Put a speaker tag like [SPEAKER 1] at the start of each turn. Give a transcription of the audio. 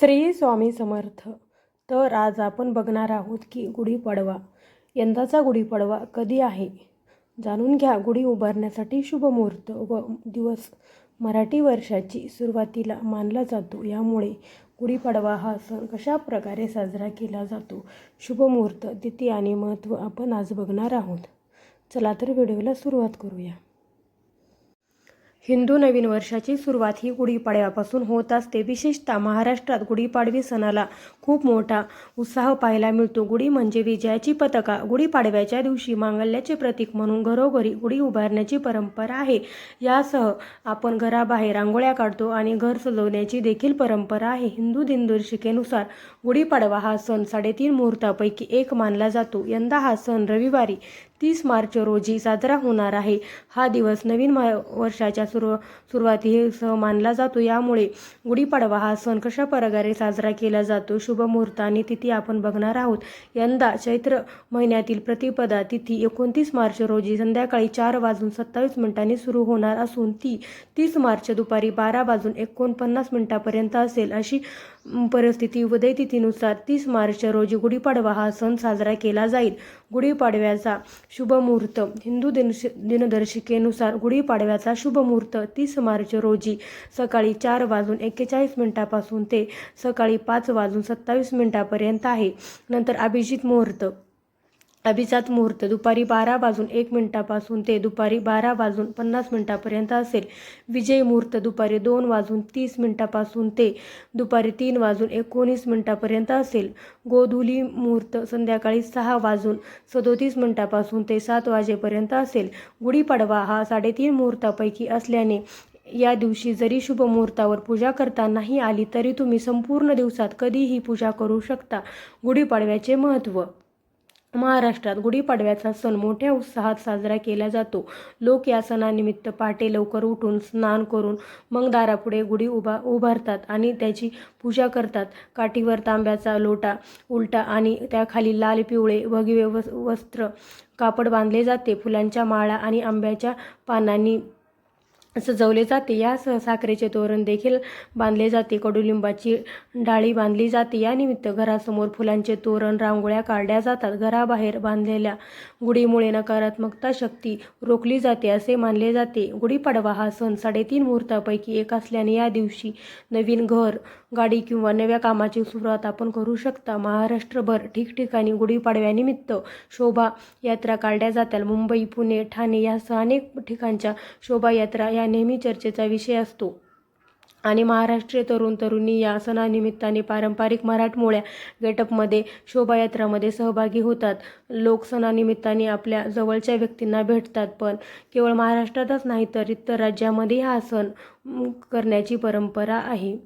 [SPEAKER 1] श्री स्वामी समर्थ. तर आज आपण बघणार आहोत की गुढीपाडवा यंदाचा गुढीपाडवा कधी आहे? जाणून घ्या गुढी उभारण्यासाठी शुभ मुहूर्त व दिवस. मराठी वर्षाची सुरुवातीला मानला जातो. यामुळे गुढीपाडवा हा सण कशा प्रकारे साजरा केला जातो? शुभ मुहूर्त तिथी आणि महत्त्व आपण आज बघणार आहोत. चला तर व्हिडिओला सुरुवात करूया. हिंदू नवीन वर्षाची सुरुवात ही गुढीपाडव्यापासून होत असते. विशेषतः महाराष्ट्रात गुढीपाडवी सणाला खूप मोठा उत्साह पाहायला मिळतो. गुढी म्हणजे विजयाची पताका. गुढीपाडव्याच्या दिवशी मांगल्याचे प्रतीक म्हणून घरोघरी गुढी उभारण्याची परंपरा आहे. यासह आपण घराबाहेर रांगोळ्या काढतो आणि घर सजवण्याची देखील परंपरा आहे. हिंदू दिनदर्शिकेनुसार गुढीपाडवा हा सण साडेतीन मुहूर्तापैकी एक मानला जातो. यंदा हा सण रविवारी तीस मार्च रोजी साजरा होणार आहे. हा दिवस नवीन मा- वर्षाच्या सुरू सुरुवातीसह मानला जातो. यामुळे गुढीपाडवा हा सण कशा प्रकारे साजरा केला जातो? शुभ मुहूर्त आणि तिथी आपण बघणार आहोत. यंदा चैत्र महिन्यातील प्रतिपदा तिथी एकोणतीस मार्च रोजी संध्याकाळी चार वाजून सत्तावीस मिनिटांनी सुरू होणार असून ती तीस मार्च दुपारी बारा वाजून एकोणपन्नास मिनिटापर्यंत असेल अशी परिस्थिती उदय तिथीनुसार तीस मार्च रोजी गुढीपाडवा हा सण साजरा केला जाईल. गुढीपाडव्याचा शुभ मुहूर्त हिंदू दिनश दिनदर्शिकेनुसार गुढीपाडव्याचा शुभ मुहूर्त तीस मार्च रोजी सकाळी चार वाजून एक्केचाळीस मिनिटापासून ते सकाळी पाच वाजून सत्तावीस मिनिटापर्यंत आहे. नंतर अभिजित मुहूर्त. अभिजात मुहूर्त दुपारी बारा वाजून एक मिनिटापासून ते दुपारी बारा वाजून पन्नास मिनिटापर्यंत असेल. विजय मुहूर्त दुपारी दोन वाजून तीस मिनिटापासून ते दुपारी तीन वाजून एकोणीस मिनिटापर्यंत असेल. गोधुली मुहूर्त संध्याकाळी सहा वाजून सदोतीस मिनिटापासून ते सात वाजेपर्यंत असेल. गुढीपाडवा हा साडेतीन मुहूर्तापैकी असल्याने या दिवशी जरी शुभ मुहूर्तावर पूजा करता नाही आली तरी तुम्ही संपूर्ण दिवसात कधीही पूजा करू शकता. गुढीपाडव्याचे महत्त्व महाराष्ट्रात गुढीपाडव्याचा सण मोठ्या उत्साहात साजरा केला जातो. लोक या सणानिमित्त पहाटे लवकर उठून स्नान करून मग दारापुढे गुढी उभा उभारतात आणि त्याची पूजा करतात. काठीवर तांब्याचा लोटा उलटा आणि त्याखाली लाल पिवळे भगवे वस्त्र कापड बांधले जाते. फुलांच्या माळा आणि आंब्याच्या पानांनी सजवले जाते. यासह साखरेचे तोरण देखील बांधले जाते. कडुलिंबाची डाळी बांधली जाते. यानिमित्त घरासमोर फुलांचे तोरण रांगोळ्या काढल्या जातात. घराबाहेर बांधलेल्या गुढीमुळे नकारात्मकता शक्ती रोखली जाते असे मानले जाते. गुढीपाडवा हा सण साडेतीन मुहूर्तापैकी एक असल्याने या दिवशी नवीन घर गाडी किंवा नव्या कामाची सुरुवात आपण करू शकता. महाराष्ट्रभर ठिकठिकाणी गुढीपाडव्यानिमित्त शोभा यात्रा काढल्या जातात. मुंबई पुणे ठाणे यासह अनेक ठिकाणच्या शोभायात्रा या नेहमी चर्चेचा विषय असतो. आणि महाराष्ट्रीय तरुण तरुणी या सणानिमित्ताने पारंपरिक मराठमोळ्या गेटअपमध्ये शोभायात्रामध्ये सहभागी होतात. लोक सणानिमित्ताने आपल्या जवळच्या व्यक्तींना भेटतात पण केवळ महाराष्ट्रातच नाही तर इतर राज्यामध्ये हा सण करण्याची परंपरा आहे.